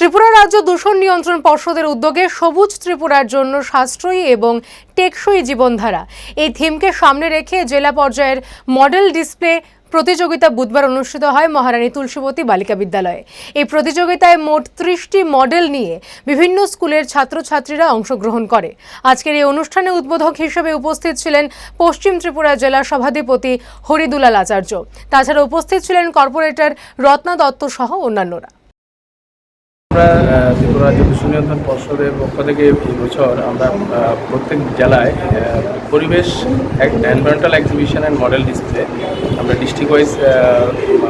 ত্রিপুরা রাজ্য দূষণ নিয়ন্ত্রণ পর্ষদের উদ্যোগে সবুজ ত্রিপুরার জন্য সাশ্রয়ী এবং টেকসই জীবনধারা। এই থিমকে সামনে রেখে জেলা পর্যায়ের মডেল ডিসপ্লে প্রতিযোগিতা বুধবার অনুষ্ঠিত হয় মহারানী তুলসীবতী বালিকা বিদ্যালয়ে। এই প্রতিযোগিতায় মোট ত্রিশটি মডেল নিয়ে বিভিন্ন স্কুলের ছাত্রছাত্রীরা অংশগ্রহণ করে। আজকের এই অনুষ্ঠানে উদ্বোধক হিসেবে উপস্থিত ছিলেন পশ্চিম ত্রিপুরা জেলা সভাধিপতি হরিদুলাল আচার্য। তাছাড়া উপস্থিত ছিলেন কর্পোরেটর রত্না দত্ত সহ অন্যান্যরা। আমরা ত্রিপুরা রাজ্য দূষণ নিয়ন্ত্রণ পর্ষদের পক্ষ থেকে এই বছর আমরা প্রত্যেক জেলায় পরিবেশ environmental exhibition and model display আমরা ডিস্ট্রিক্ট ওয়াইজ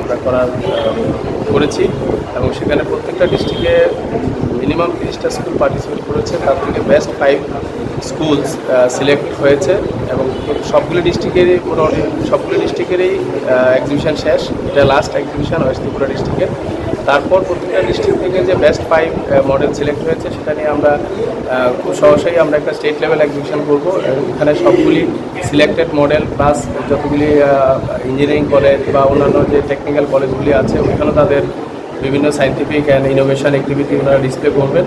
আমরা করার করেছি এবং সেখানে প্রত্যেকটা ডিস্ট্রিক্টে মিনিমাম তিরিশটা স্কুল পার্টিসিপেট করেছে। তার থেকে বেস্ট ফাইভ স্কুলস সিলেক্ট হয়েছে এবং সবগুলো ডিস্ট্রিক্টেরই মোটামুটি, সবগুলো ডিস্ট্রিক্টেরই এক্সিবিশন শেষ। এটা লাস্ট এক্সিবিশন ওয়েস্ট ত্রিপুরা ডিস্ট্রিক্টের তারপর প্রতিটা ডিস্ট্রিক্ট থেকে যে বেস্ট ফাইভ মডেল সিলেক্ট হয়েছে, সেটা নিয়ে আমরা খুব সহসাই আমরা একটা স্টেট লেভেল এক্সিবিশন করব। এখানে সবগুলি সিলেক্টেড মডেল প্লাস যতগুলি ইঞ্জিনিয়ারিং কলেজ বা অন্যান্য যে টেকনিক্যাল কলেজগুলি আছে ওইখানেও তাদের বিভিন্ন সাইন্টিফিক অ্যান্ড ইনোভেশন অ্যাক্টিভিটি ওনারা ডিসপ্লে করবেন।